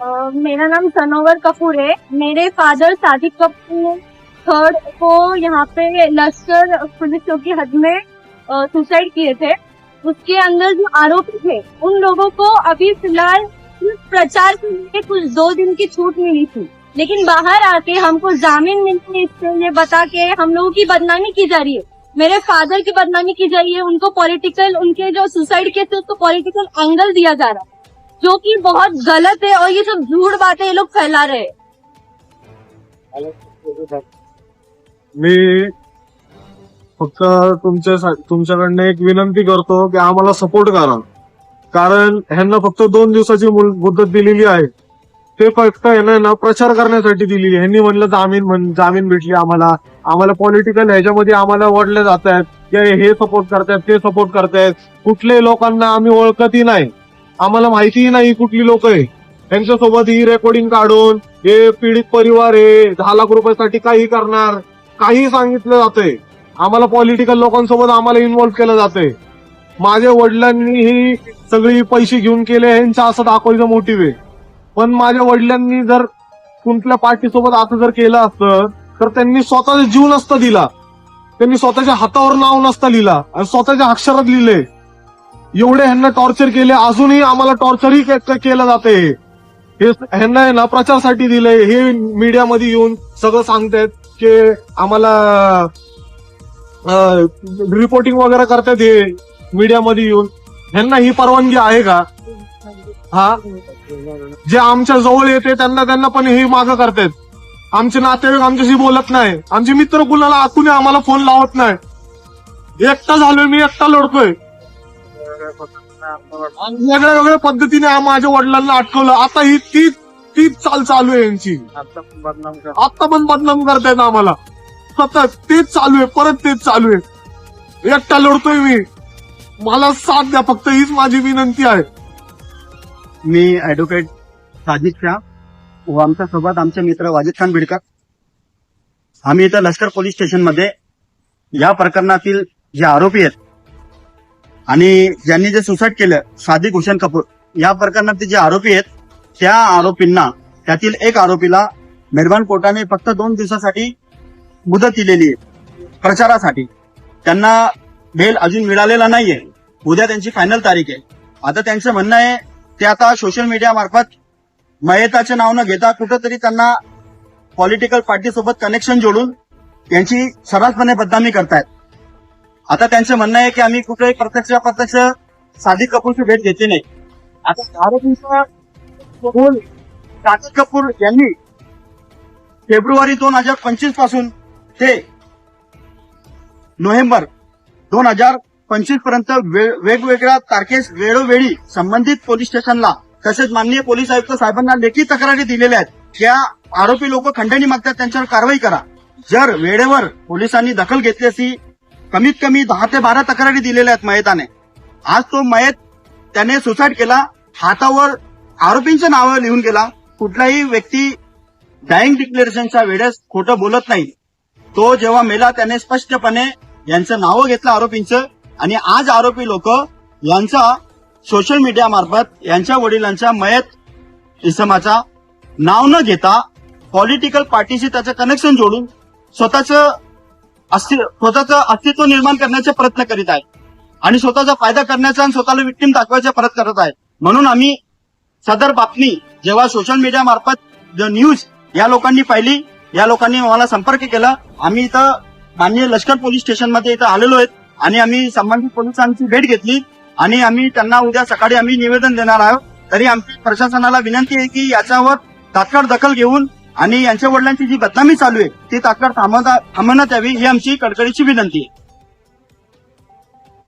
मेरा नाम सनोवर कपूर है। मेरे फादर सादिक कपूर थर्ड को यहाँ पे लश्कर पुलिस चौकी हद में सुसाइड किए थे। उसके अंदर जो आरोपी थे, उन लोगों को अभी फ़िलहाल प्रचार के लिए कुछ दो दिन की छूट मिली थी। लेकिन बाहर आके हमको जामीन मिलने इसके लिए, बता के हम लोगों की बदनामी की जा रही है। मेरे फादर की बदनामी की जा रही है। उनको पॉलिटिकल उनके जो सुसाइड केस थे, उसको पॉलिटिकल एंगल दिया जा रहा है। जो कि बहुत गलत है और ये सब झूठ बातें ये लोग फैला रहे मी फक्त तुमच्या तुमच्याकडनं एक विनंती करतो की आम्हाला सपोर्ट करा. कारण ह्यांना फक्त दोन दिवसाची मुदत दिलेली आहे. ते फक्त ह्यांना ना प्रचार करण्यासाठी दिलेली ह्यांनी म्हणलं जामीन जामीन भेटली आम्हाला. आम्हाला पॉलिटिकल ह्याच्यामध्ये आम्हाला ओढले जात आहेत की हे सपोर्ट करतायत ते सपोर्ट करतायत. कुठल्याही लोकांना आम्ही ओळखतही नाही. आम्हाला माहितीही नाही कुठली लोक आहे. त्यांच्यासोबत ही रेकॉर्डिंग काढून हे पीडित परिवार आहे दहा लाख रुपयासाठी काही करणार काही सांगितलं जाते आम्हाला पॉलिटिकल लोकांसोबत आम्हाला इन्व्हॉल्व केलं जाते माझ्या वडिलांनी ही सगळी पैसे घेऊन केले यांचं असं दाखवायचं मोटिव्ह आहे. पण माझ्या वडिलांनी जर कुठल्या पार्टीसोबत असं जर केलं असतं तर त्यांनी स्वतःचा जीव नसता दिला. त्यांनी स्वतःच्या हातावर नाव नसता लिहिला आणि स्वतःच्या अक्षरात लिहिले. एवढे ह्यांना टॉर्चर केले अजूनही आम्हाला टॉर्चरही केलं जाते. हे ह्यांना आहे ना प्रचारसाठी दिले हे मीडियामध्ये येऊन सगळं सांगतायत की आम्हाला रिपोर्टिंग वगैरे करतात हे मीडियामध्ये येऊन. ह्यांना ही परवानगी आहे का? हा? जे आमच्या जवळ येते त्यांना त्यांना पण हे मागं करतायत. आमचे नातेवाईक आमच्याशी बोलत नाही. आमचे मित्र कुणाला कुणी आम्हाला फोन लावत नाही. एकटा झालोय मी एकटा लढतोय. आणि वेगळ्या वेगळ्या पद्धतीने आ- माझ्या वडिलांना अटकवलं आता ही तीच तीच चाल चालू आहे यांची. आता पण बदनाम करतायत आम्हाला. सतत तेच चालू आहे परत तेच चालू आहे. एकटा लढतोय मी. मला साथ द्या फक्त हीच माझी विनंती आहे. मी ऍडव्होकेट साजिद शाह व आमच्यासोबत आमचे मित्र वाजिद खान बिडकर आम्ही इथं लष्कर पोलीस स्टेशनमध्ये या प्रकरणातील जे आरोपी आहेत आणि ज्यांनी जे सुसाईड केलं सादिक हुसेन कपूर या प्रकरणात जे आरोपी आहेत त्या आरोपींना त्यातील एक आरोपीला मेहरबान कोर्टाने फक्त दोन दिवसासाठी मुदत दिलेली आहे प्रचारासाठी. त्यांना बेल अजून मिळालेला नाहीये. उद्या त्यांची फायनल तारीख आहे. आता त्यांचं म्हणणं आहे ते आता सोशल मीडिया मार्फत मयताचे नाव न घेता कुठंतरी त्यांना पॉलिटिकल पार्टीसोबत कनेक्शन जोडून त्यांची सर्रासपणे बदनामी करतायत. आता त्यांचं म्हणणं आहे की आम्ही कुठेही प्रत्यक्ष प्रत्यक्ष सादिक कपूरची भेट घेतली नाही. आता आरोपींचा बोल सादिक कपूर यांनी फेब्रुवारी दोन हजार पंचवीसपासून ते नोव्हेंबर दोन हजार पंचवीसपर्यंत वे- वेगवेगळ्या तारखेस वेळोवेळी संबंधित पोलीस स्टेशनला तसेच माननीय पोलीस आयुक्त साहेबांना लेखी तक्रारी दिलेल्या आहेत. त्या आरोपी लोक खंडणी मागतात त्यांच्यावर कारवाई करा. जर वेळेवर पोलिसांनी दखल घेतली असती कमीत कमी दहा ते बारा तक्रारी दिलेल्या आहेत मयताने. आज तो मयत त्याने सुसाईड केला हातावर आरोपींचं नावं लिहून गेला. कुठलाही व्यक्ती डाईंग डिक्लेरेशनच्या वेळेस खोटं बोलत नाही. तो जेव्हा मेला त्याने स्पष्टपणे यांचं नावं घेतलं आरोपींचं. आणि आज आरोपी लोक यांचा सोशल मीडिया मार्फत यांच्या वडिलांच्या मयत इसमाचा नाव न घेता पॉलिटिकल पार्टीशी त्याचं कनेक्शन जोडून स्वतःचं स्वतःचं अस्तित्व निर्माण करण्याचे प्रयत्न करीत आहे. आणि स्वतःचा फायदा करण्याचा आणि स्वतःला विक्टीम दाखवायचा प्रयत्न करत आहे. म्हणून आम्ही सदर बातमी जेव्हा सोशल मीडिया मार्फत न्यूज या लोकांनी पाहिली या लोकांनी आम्हाला संपर्क केला आम्ही इथं माननीय लष्कर पोलीस स्टेशनमध्ये इथं आलेलो आहेत आणि आम्ही संबंधित पोलिसांची भेट घेतली आणि आम्ही त्यांना उद्या सकाळी आम्ही निवेदन देणार आहोत. तरी आमची प्रशासनाला विनंती आहे की याच्यावर तात्काळ दखल घेऊन आणि यांच्या वडिलांची जी बदनामी चालू आहे ती तात्काळ थांबवता- थांबवण्यात यावी ही आमची कडकडीची विनंती आहे.